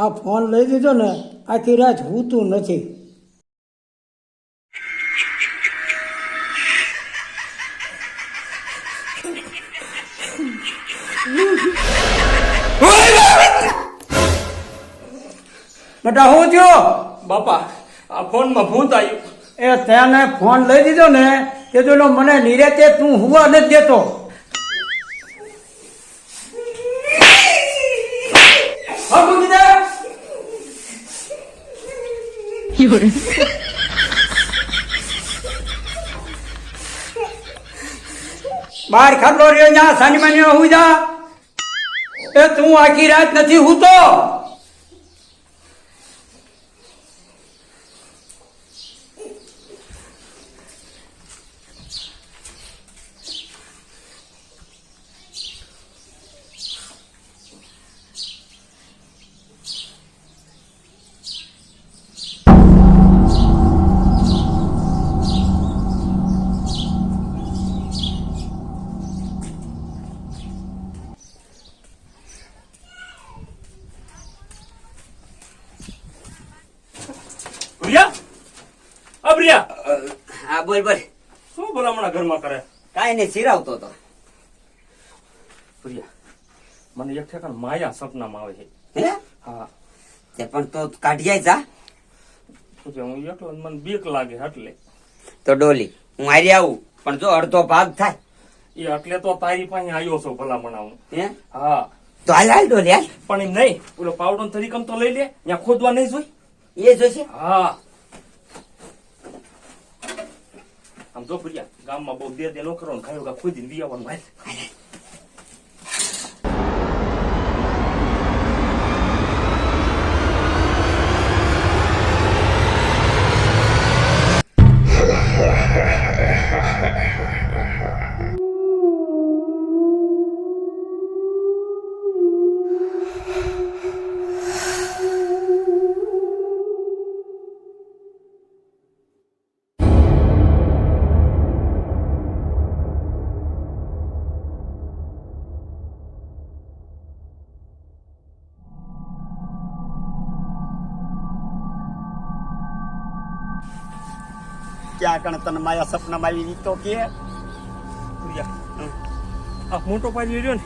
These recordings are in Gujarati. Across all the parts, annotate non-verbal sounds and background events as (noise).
આ ફોન લઈ દીધો ને આખી રાત હૂતું નથી. બેટા હું થયો? બાપા આ ફોનમાં ભૂત આવ્યું. એ તેને ફોન લઈ દીધો ને કે તો મને નિરેતે તું હુવા નથી દેતો હા, મૂકી દે. બાર ખાટલો રહ્યો જા સાંજમાં હું જા. એ તું આખી રાત નથી હું પ્રિયા અ પ્રિયા હા બોલ બોલ. શું ભલામણા ઘરમાં કરે? કાંઈ નહીં સિરાવતો તો પ્રિયા મને એક ઠેકાણ માયા સપનામાં આવે છે. હે? હા. તે પણ તો કાઢીયા જા. હું એકલો મને બીક લાગે એટલે. તો ડોલી હું હારી આવું પણ જો અડધો ભાગ થાય. એ એટલે તો તારી પાસે આવ્યો છો ભલામણા હું. હે? હા. તો હાલ હાલ ડોલી હાલ. પણ એમ નહીં ઓલો પાવડર તરીકમ તો લઈ લે ત્યાં ખોદવા નહીં જોઈ? એ જોશે? હા. આમ જો ગામમાં બહુ દે દે નો કરો ને ખાયો ખોદીને વી આવવાનું હાલ ક્યાં કણ તને માયા સપનામાં આવી તો કે પ્રિયા આ મોટો પાડી રહ્યો ને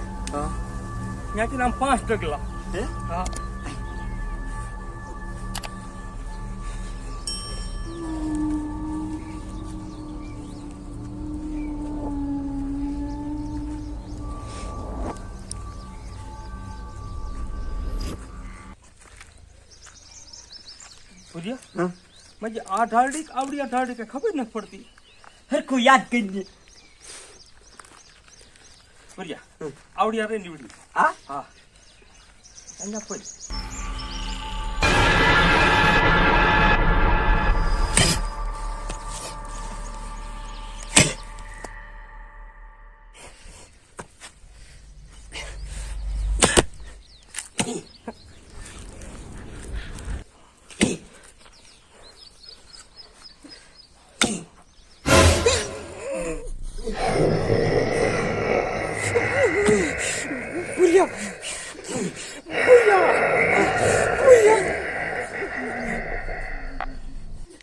ત્યાંથી આમ પાંચ ટકલા હે હા સૂર્ય મજે આ ઢાળડી કે આવડી આ ઢાળડી કે ખબર નથી પડતી હરખું યાદ કરી સૂર્ય આવડી આ રે નીવડી હા હા અહીંયા પડી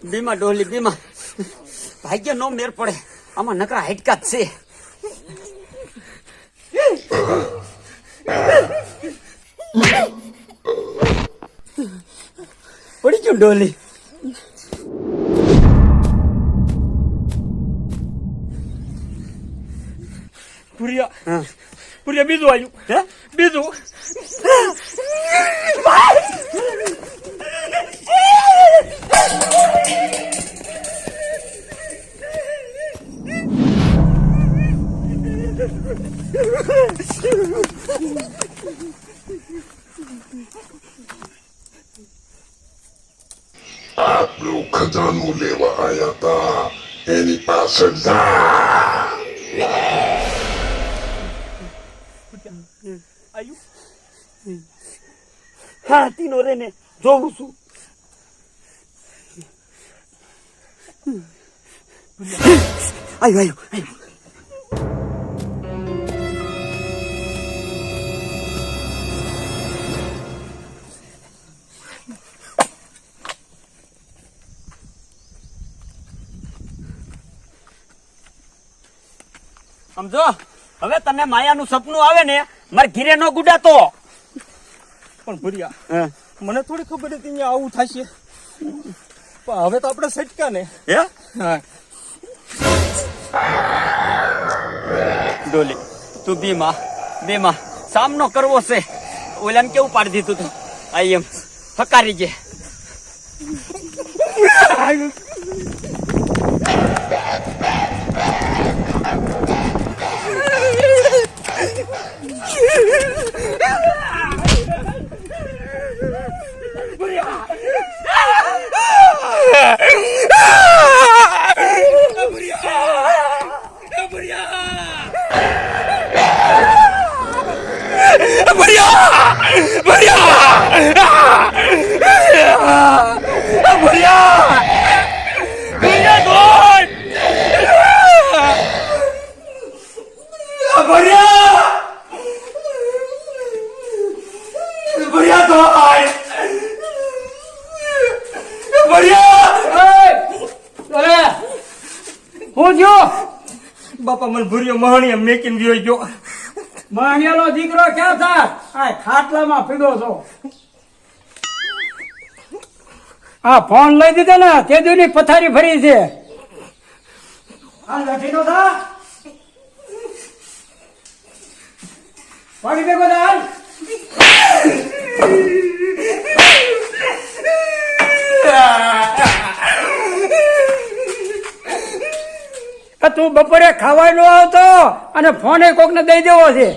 બીમા ડોલી બીમા. ભાગ્ય નો મેર પડે. આમાં નકરા હાઈટકા જ છે. પડી ગયું ડોલી પુરિયા હા. પુરિયા બીજું આવ્યું. હે? બીજું. આપણો ખજાનું લેવા આવ્યા હતા એની પાછળ જા આવ્યું હા, તીનો રે ને જોઉં છું. Ayo, ayo, ayo. સમજો? હવે તમે માયાનું સપનું આવે ને મારે ઘીરે ન ગુડાતો. પણ ભર્યા મને થોડી ખબર હતી આવું થશે. પણ હવે તો આપણે સટકા ને હે. ડોલી તું બીમાં બીમાં સામનો કરવો છે. ઓલાને કેવું પાડી દીધું તું? આઈ એમ હકારી જે. (laughs) હું થયો બાપા મને ભૂર્યો મહણીએ મેકીને ગયો ગયો માણિયાનો દીકરો ક્યાં થા આ ખાટલામાં પીડો છો આ ફોન લઈ દીધો ને, તે દુની પથારી ફરી છે આ લઠીનો થા પડી હાલ. આ તું બપોરે ખાવાય નો આવતો અને ફોને કોક ને દઈ દેવો છે.